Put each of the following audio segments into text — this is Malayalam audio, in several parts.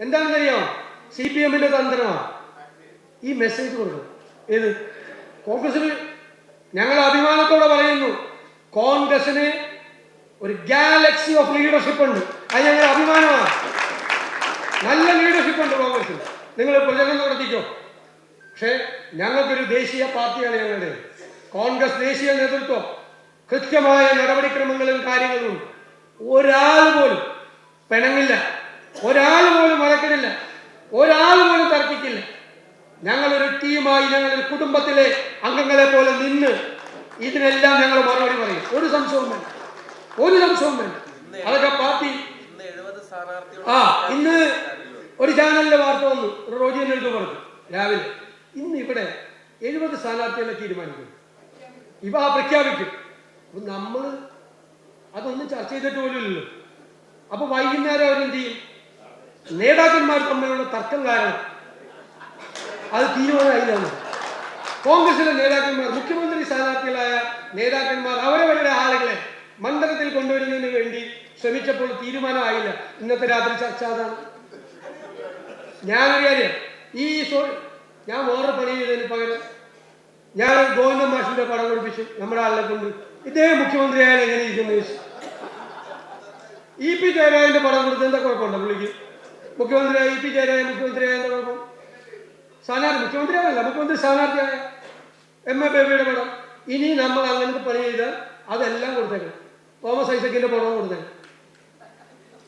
എന്താണെന്നറിയാമോ സി പി എമ്മിന്റെ തന്ത്രമാണ് ഈ മെസ്സേജ് കൊണ്ട്. ഏത്? കോൺഗ്രസിന് ഞങ്ങൾ അഭിമാനത്തോടെ പറയുന്നു. കോൺഗ്രസിന് ഒരു ഗാലക്സി ഓഫ് ലീഡർഷിപ്പ് ഉണ്ട്. അത് ഞങ്ങൾ അഭിമാനമാണ് നല്ല ലീഡർഷിപ്പ് ഉണ്ട് കോൺഗ്രസിൽ നിങ്ങൾ പ്രചരണം നടത്തിക്കോ. പക്ഷേ ഞങ്ങൾക്കൊരു ദേശീയ പാർട്ടിയാണ് ഞങ്ങളുടെ. കോൺഗ്രസ് ദേശീയ നേതൃത്വം. കൃത്യമായ നടപടിക്രമങ്ങളും കാര്യങ്ങളും. ഒരാൾ പോലും പിണങ്ങില്ല ഒരാൾ പോലും മറക്കണില്ല ഒരാൾ പോലും തർക്കിക്കില്ല. ഞങ്ങളൊരു ടീമായി ഞങ്ങളൊരു കുടുംബത്തിലെ അംഗങ്ങളെ പോലെ നിന്ന് ഇതിനെല്ലാം ഞങ്ങൾ മറുപടി പറയും. ഒരു സംശയവും വേണ്ട. ഒരു സംശയവും വേണ്ട. അതൊക്കെ പാർട്ടി ആ ഇന്ന് ഒരു ചാനലിലെ വാർത്ത വന്നു. റോജി എന്നെ എടുത്ത് പറഞ്ഞു. രാവിലെ. ഇന്ന് ഇവിടെ എഴുപത് സ്ഥാനാർത്ഥികളെ തീരുമാനിക്കും. ഇവ പ്രഖ്യാപിക്കും. നമ്മൾ അതൊന്നും ചർച്ച ചെയ്തിട്ട് പോലുമില്ലല്ലോ. അപ്പൊ വൈകുന്നേരം അവരെന്ത് ചെയ്യും? നേതാക്കന്മാർ തമ്മിലുള്ള തർക്കം കാരണം അത് തീരുമാനമായില്ല കോൺഗ്രസിലെ നേതാക്കന്മാർ മുഖ്യമന്ത്രി സ്ഥാനാർത്ഥികളായ നേതാക്കന്മാർ അവരവരുടെ ആളുകളെ മണ്ഡലത്തിൽ കൊണ്ടുവരുന്നതിന് വേണ്ടി ശ്രമിച്ചപ്പോൾ തീരുമാനമായില്ല. ഇന്നത്തെ രാത്രി ചർച്ച അതാണ്. ഞാനൊരു കാര്യം ഈ ഞാൻ വേറെ പണി ചെയ്തതിന് പകരം ഞാൻ ഗോവിന്ദ മാഷിന്റെ പടം കൊടുപ്പിച്ചു നമ്മുടെ ആളിനെ കൊണ്ട് ഇദ്ദേഹം മുഖ്യമന്ത്രിയായാലും എങ്ങനെ ഇരിക്കുന്നു? ഇ പി ജയരാജന്റെ പടം കൊടുത്ത് എന്താ കുഴപ്പമുണ്ടോ പുള്ളിക്ക്? മുഖ്യമന്ത്രിയായ പി ജയരാജൻ മുഖ്യമന്ത്രിയായ സ്ഥാനാർത്ഥി മുഖ്യമന്ത്രിയാണല്ല. മുഖ്യമന്ത്രി സ്ഥാനാർത്ഥിയായ എം എ ബേബിയുടെ പടം? ഇനി നമ്മൾ അങ്ങനത്തെ പണി ചെയ്താൽ അതെല്ലാം കൊടുത്തേക്കണം. തോമസ് ഐസക്കിന്റെ പടവും കൊടുത്തേക്കണം.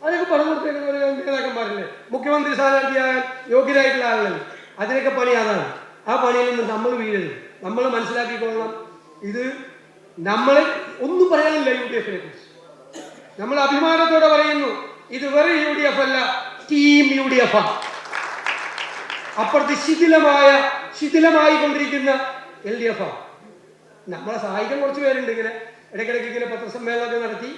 അതിനൊക്കെ പണം കൊടുത്തേക്കുന്ന നേതാക്കന്മാരല്ലേ? മുഖ്യമന്ത്രി സ്ഥാനാർത്ഥിയായ യോഗ്യരായിട്ടുള്ള ആളുകൾ അതിനൊക്കെ പണി അതാണ്. ആ പണിയിൽ നിന്ന് നമ്മൾ വീഴരുത്. നമ്മൾ മനസ്സിലാക്കിക്കൊള്ളണം. ഇത് നമ്മൾ ഒന്നും പറയാനില്ല യു ഡി എഫിനെ കുറിച്ച്. നമ്മൾ അഭിമാനത്തോടെ പറയുന്നു. ഇത് വെറും യു ഡി എഫ് അല്ല. ടീം യു ഡി എഫ് ആണ് അപ്പുറത്ത് ശിഥിലമായ ശിഥിലമായി കൊണ്ടിരിക്കുന്ന എൽ ഡി എഫ് ആണ് നമ്മളെ സഹായിക്കാൻ കുറച്ച് പേരുണ്ട് ഇങ്ങനെ. ഇടയ്ക്കിടയ്ക്ക് ഇങ്ങനെ പത്രസമ്മേളനമൊക്കെ നടത്തി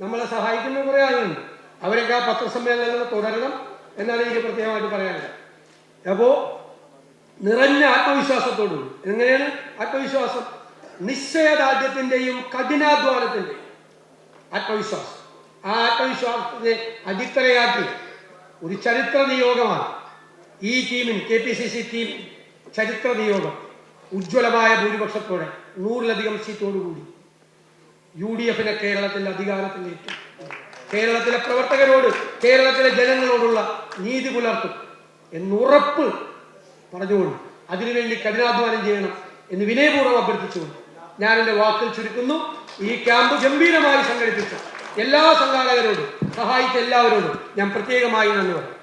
നമ്മളെ സഹായിക്കുന്ന കുറേ ആളുകളുണ്ട്. അവരൊക്കെ ആ പത്രസമ്മേളനങ്ങൾ തുടരണം എന്നാണ് എനിക്ക് പ്രത്യേകമായിട്ട് പറയാനുള്ളത്. അപ്പോൾ നിറഞ്ഞ ആത്മവിശ്വാസത്തോടുകൂടി എങ്ങനെയാണ് ആത്മവിശ്വാസം? നിശ്ചയദാർഢ്യത്തിന്റെയും കഠിനാധ്വാനത്തിന്റെയും ആത്മവിശ്വാസം. ആ ആത്മവിശ്വാസത്തെ അടിത്തറയാക്കി ഒരു ചരിത്ര നിയോഗമാണ്. ഈ ടീമിന് K P C C team ചരിത്ര നിയോഗം. ഉജ്ജ്വലമായ ഭൂരിപക്ഷത്തോടെ നൂറിലധികം സീറ്റോടുകൂടി. യു ഡി എഫിനെ കേരളത്തിൽ അധികാരത്തിലേക്ക് കേരളത്തിലെ പ്രവർത്തകരോട് കേരളത്തിലെ ജനങ്ങളോടുള്ള നീതി പുലർത്തും എന്നുറപ്പ് പറഞ്ഞുകൊണ്ട് അതിനുവേണ്ടി കഠിനാധ്വാനം ചെയ്യണം എന്ന് വിനയപൂർവം അഭ്യർത്ഥിച്ചുകൊണ്ട് ഞാൻ എന്റെ വാക്കിൽ ചുരുക്കുന്നു. ഈ ക്യാമ്പ് ഗംഭീരമായി സംഘടിപ്പിച്ച. എല്ലാ സംഘാടകരോടും സഹായിച്ച എല്ലാവരോടും ഞാൻ പ്രത്യേകമായി നന്ദി പറയും.